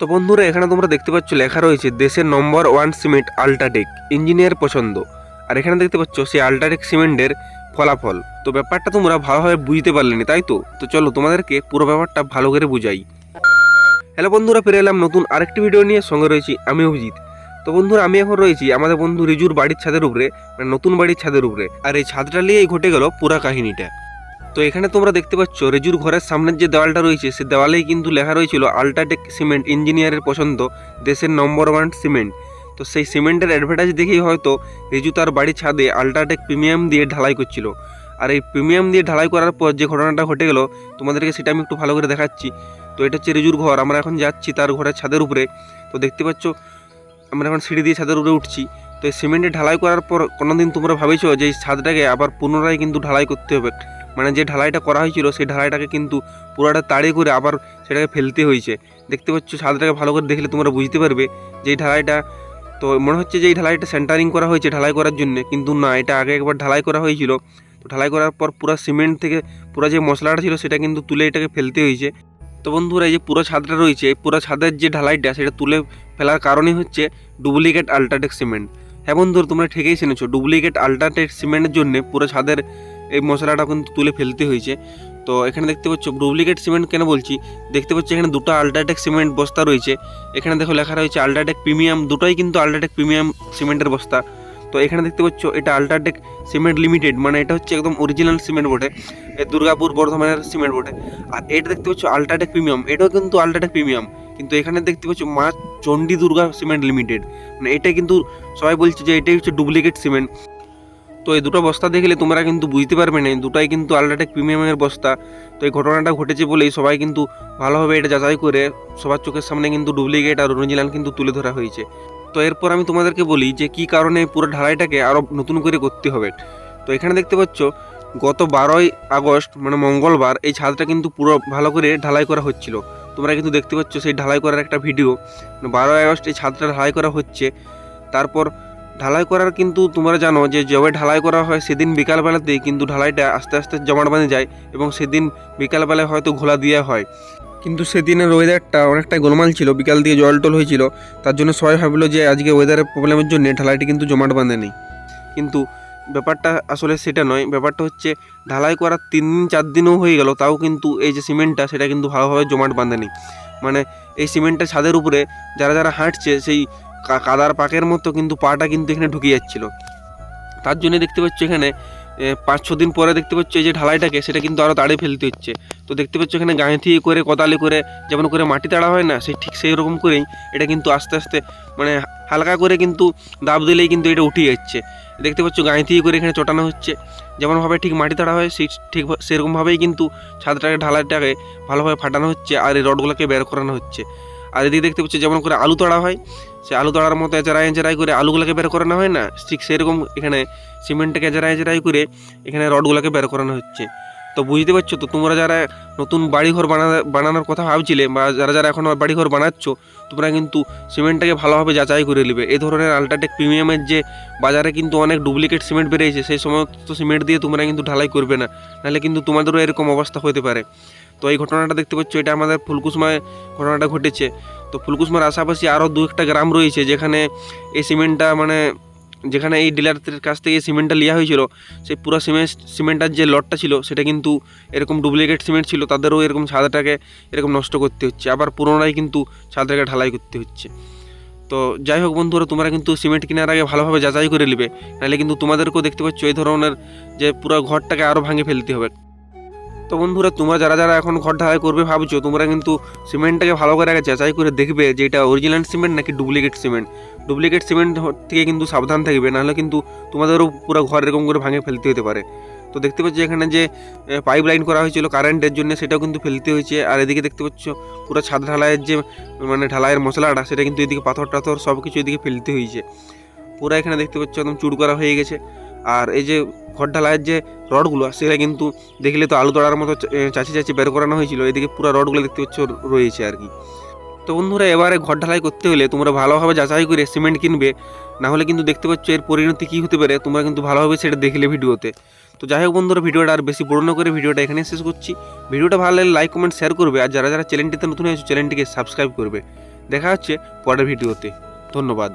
তো বন্ধুরা, এখানে তোমরা দেখতে পাচ্ছ লেখা রয়েছে, দেশের number one cement UltraTech, engineer পছন্দ। আর এখানে দেখতে পাচ্ছ সেই আল্ট্রাটেক সিমেন্টের ফলাফল। তো ব্যাপারটা তোমরা ভালোভাবে বুঝতে পারলেনি, তাই তো? তো চলো তোমাদেরকে পুরো ব্যাপারটা ভালো করে বুঝাই। হ্যালো বন্ধুরা, ফিরে এলাম নতুন আরেকটি ভিডিও নিয়ে। সঙ্গে রয়েছি আমি অভিজিৎ। তো বন্ধুরা, আমি এখন রয়েছি আমাদের বন্ধু রিজুর বাড়ির ছাদের উপরে মানে নতুন বাড়ির ছাদের উপরে। আর এই ছাদটা নিয়েই ঘটে গেল পুরা কাহিনীটা। তো এখানে তোমরা দেখতে পাচ্ছ, রেজুর ঘরের সামনের যে দেওয়ালটা রয়েছে, সে দেওয়ালেই কিন্তু লেখা রয়েছিল, আল্ট্রাটেক সিমেন্ট ইঞ্জিনিয়ারের পছন্দ, দেশের নম্বর ওয়ান সিমেন্ট তো সেই সিমেন্টের অ্যাডভার্টাইজ দেখেই হয়তো রেজু তার বাড়ির ছাদে আল্ট্রাটেক প্রিমিয়াম দিয়ে ঢালাই করছিল। আর এই প্রিমিয়াম দিয়ে ঢালাই করার পর যে ঘটনাটা ঘটে গেল, তোমাদেরকে সেটা আমি একটু ভালো করে দেখাচ্ছি। তো এটা হচ্ছে রেজুর ঘর, আমরা এখন যাচ্ছি তার ঘরের ছাদের উপরে। তো দেখতে পাচ্ছ, আমরা এখন সিঁড়ি দিয়ে ছাদের উপরে উঠছি। তো এই সিমেন্টে ঢালাই করার পর কোনোদিন তোমরা ভাবেছো যে এই ছাদটাকে আবার পুনরায় কিন্তু ঢালাই করতে হবে? মানে যে ঢালাইটা করা হয়েছিল, সেই ঢালাইটাকে কিন্তু পুরোটা তাড়িয়ে করে আবার সেটাকে ফেলতে হয়েছে। দেখতে পাচ্ছ, ছাদটাকে ভালো করে দেখলে তোমরা বুঝতে পারবে যে এই ঢালাইটা, তো মনে হচ্ছে যে এই ঢালাইটা সেন্টারিং করা হয়েছে ঢালাই করার জন্য, কিন্তু না, এটা আগে একবার ঢালাই করা হয়েছিল। তো ঢালাই করার পর পুরো সিমেন্ট থেকে পুরো যে মশলাটা ছিল, সেটা কিন্তু তুলে এটাকে ফেলতে হয়েছে। তো বন্ধুরা, এই যে পুরো ছাদটা রয়েছে, এই পুরো ছাদের যে ঢালাইটা, সেটা তুলে ফেলার কারণই হচ্ছে ডুপ্লিকেট আল্ট্রাটেক সিমেন্ট হ্যাঁ বন্ধুরা, তোমরা ঠিকই শুনেছো ডুপ্লিকেট আল্ট্রাটেক সিমেন্টের জন্য পুরো ছাদের এই মশলাটা কিন্তু তুলে ফেলতে হয়েছে। তো এখানে দেখতে পাচ্ছ ডুপ্লিকেট সিমেন্ট কেন বলছি? দেখতে পাচ্ছ, এখানে দুটো আল্ট্রাটেক সিমেন্ট বস্তা রয়েছে। এখানে দেখো লেখা রয়েছে আল্ট্রাটেক প্রিমিয়াম দুটোই কিন্তু আল্ট্রাটেক প্রিমিয়াম সিমেন্টের বস্তা। তো এখানে দেখতে পাচ্ছ, এটা আল্ট্রাটেক সিমেন্ট লিমিটেড মানে এটা হচ্ছে একদম অরিজিনাল সিমেন্ট বটে। দুর্গাপুর বর্ধমানের সিমেন্ট বটে। আর এটা দেখতে পাচ্ছ আল্ট্রাটেক প্রিমিয়াম এটাও কিন্তু আল্ট্রাটেক প্রিমিয়াম কিন্তু এখানে দেখতে পাচ্ছ, মা চণ্ডী দুর্গা সিমেন্ট লিমিটেড মানে এটা কিন্তু সবাই বলছে যে এটাই হচ্ছে ডুপ্লিকেট সিমেন্ট তো এই দুটো বস্তা দেখলে তোমরা কিন্তু বুঝতে পারবে না দুটাই কিন্তু আল্ট্রাটেক প্রিমিয়ামের বস্তা। তো এই ঘটনাটা ঘটেছে বলেই সবাই কিন্তু ভালোভাবে এটা যাচাই করে সবার চোখের সামনে কিন্তু ডুপ্লিকেট আর অরিজিনাল কিন্তু তুলে ধরা হয়েছে। তো এরপর আমি তোমাদেরকে বলি যে কি কারণে পুরো ঢালাইটাকে আরও নতুন করে করতে হবে। তো এখানে দেখতে পাচ্ছ, গত বারোই আগস্ট মানে মঙ্গলবার, এই ছাদটা কিন্তু পুরো ভালো করে ঢালাই করা হচ্ছিল। তোমরা কিন্তু দেখতে পাচ্ছ সেই ঢালাই করার একটা ভিডিও। বারোই আগস্ট এই ছাদটা ঢালাই করা হচ্ছে। তারপর ঢালাই করার কিন্তু তোমরা জানো যে যবে ঢালাই করা হয় সেদিন বিকালবেলাতেই কিন্তু ঢালাইটা আস্তে আস্তে জমাট বাঁধে যায় এবং সেদিন বিকালবেলায় হয়তো ঘোলা দেওয়া হয়। কিন্তু সেদিনের ওয়েদারটা অনেকটাই গোলমাল ছিল, বিকাল দিয়ে জল টল হয়েছিল। তার জন্য সবাই ভাবলো যে আজকে ওয়েদারের প্রবলেমের জন্য ঢালাইটি কিন্তু জমাট বাঁধে নেই। কিন্তু ব্যাপারটা আসলে সেটা নয়, ব্যাপারটা হচ্ছে ঢালাই করার তিন দিন, চার দিনও হয়ে গেল, তাও কিন্তু এই যে সিমেন্টটা সেটা কিন্তু ভালোভাবে জমাট বাঁধেনি মানে এই সিমেন্টটা ছাদের উপরে যারা যারা হাঁটছে, সেই কাদার পাকের মতো কিন্তু পাটা কিন্তু এখানে ঢুকে যাচ্ছিল। তার জন্য দেখতে পাচ্ছ এখানে পাঁচ, ছ দিন পরে দেখতে পাচ্ছ এই যে ঢালাইটাকে, সেটা কিন্তু আরও তাড়িয়ে ফেলতে হচ্ছে। তো দেখতে পাচ্ছ এখানে গাঁথি করে, কোদালি করে, যেমন করে মাটি তাড়া হয় না সেই ঠিক সেই রকম করেই এটা কিন্তু আস্তে আস্তে মানে হালকা করে কিন্তু দাব দিলেই কিন্তু এটা উঠে যাচ্ছে। দেখতে পাচ্ছ গাঁথি করে এখানে চটানো হচ্ছে। যেমনভাবে ঠিক মাটি তাড়া হয়, সেই ঠিক সেরকমভাবেই কিন্তু ছাদটাকে, ঢালাইটাকে ভালোভাবে ফাটানো হচ্ছে আর এই রডগুলোকে বের করানো হচ্ছে। আর এদিকে দেখতে পাচ্ছ যেমন করে আলু তাড়া হয়, সে আলু তাড়ার মতো এচারাই এচারাই করে আলুগুলোকে বের করানো হয় না, ঠিক সেরকম এখানে সিমেন্টটাকে এচারাই এচারাই করে এখানে রডগুলোকে বের করানো হচ্ছে। তো বুঝতে পারছ তো, তোমরা যারা নতুন বাড়িঘর বানা, বানানোর কথা ভাবছিলে বা যারা যারা এখন বাড়িঘর বানাচ্ছ, তোমরা কিন্তু সিমেন্টটাকে ভালোভাবে যাচাই করে নেবে। এই ধরনের আল্ট্রাটেক প্রিমিয়ামের যে বাজারে কিন্তু অনেক ডুপ্লিকেট সিমেন্ট বেরিয়েছে, সেই সমস্ত সিমেন্ট দিয়ে তোমরা কিন্তু ঢালাই করবে না, নাহলে কিন্তু তোমাদেরও এরকম অবস্থা হতে পারে। তো এই ঘটনাটা দেখতে পাচ্ছ, এটা আমাদের ফুলকুসমায় ঘটনাটা ঘটেছে। তো ফুলকুসমার আশাপাশি আরও দু একটা গ্রাম রয়েছে যেখানে এই সিমেন্টটা মানে যেখানে এই ডিলারদের কাছ থেকে সিমেন্টটা নেওয়া হয়েছিল, সেই পুরো সিমেন্ট সিমেন্টার যে লটটা ছিল, সেটা কিন্তু এরকম ডুপ্লিকেট সিমেন্ট ছিল, তাদেরও এরকম ছাদটাকে এরকম নষ্ট করতে হচ্ছে। আবার পুনরায় কিন্তু ছাদটাকে ঢালাই করতে হচ্ছে। তো যাই হোক বন্ধুরা, তোমরা কিন্তু সিমেন্ট কেনার আগে ভালোভাবে যাচাই করে নেবে, নাহলে কিন্তু তোমাদেরকেও দেখতে পাচ্ছ, এই ধরনের যে পুরো ঘরটাকে আরও ভাঙে ফেলতে হবে। তো বন্ধুরা, তোমরা যারা যারা এখন ঘর ঢালাই করবে ভাবছ, তোমরা কিন্তু সিমেন্টটাকে ভালো করে আগে যাচাই করে দেখবে যে এটা অরিজিনাল সিমেন্ট নাকি ডুপ্লিকেট সিমেন্ট। ডুপ্লিকেট সিমেন্ট থেকে কিন্তু সাবধান থাকবে, নাহলে কিন্তু তোমাদেরও পুরো ঘর এরকম করে ভাঙে ফেলতে হতে পারে। তো দেখতে পাচ্ছি এখানে যে পাইপ লাইন করা হয়েছিল কারেন্টের জন্য, সেটাও কিন্তু ফেলতে হয়েছে। আর এদিকে দেখতে পাচ্ছ পুরো ছাদ ঢালাইয়ের যে মানে ঢালাইয়ের মশলাটা, সেটা কিন্তু এদিকে পাথর টাথর সব কিছু এদিকে ফেলতে হয়েছে। পুরো এখানে দেখতে পাচ্ছ একদম চুর করা হয়ে গেছে। আর এই যে ঘর ঢালাইয়ের যে রডগুলো, সেটা কিন্তু দেখলে তো আলু তড়ার মতো চাচি চাচি বের করানো হয়েছিল। এদিকে পুরো রডগুলো দেখতে পাচ্ছ রয়েছে আর কি। তো বন্ধুরা, এবারে ঘর ঢালাই করতে হলে তোমরা ভালোভাবে যাচাই করে সিমেন্ট কিনবে। না হলে কিন্তু দেখতে পাচ্ছ এর পরিণতি কী হতে পারে। তোমরা কিন্তু ভালোভাবে সেটা দেখলে ভিডিওতে। তো যাই হোক বন্ধুরা, ভিডিওটা আর বেশি না করে ভিডিওটা এখানে শেষ করছি। ভিডিওটা ভালো লাগলে লাইক, কমেন্ট শেয়ার করবে। আর যারা যারা চ্যানেলটিতে নতুন হয়েছে, চ্যানেলটিকে সাবস্ক্রাইব করবে। দেখা হচ্ছে পরের ভিডিওতে। ধন্যবাদ।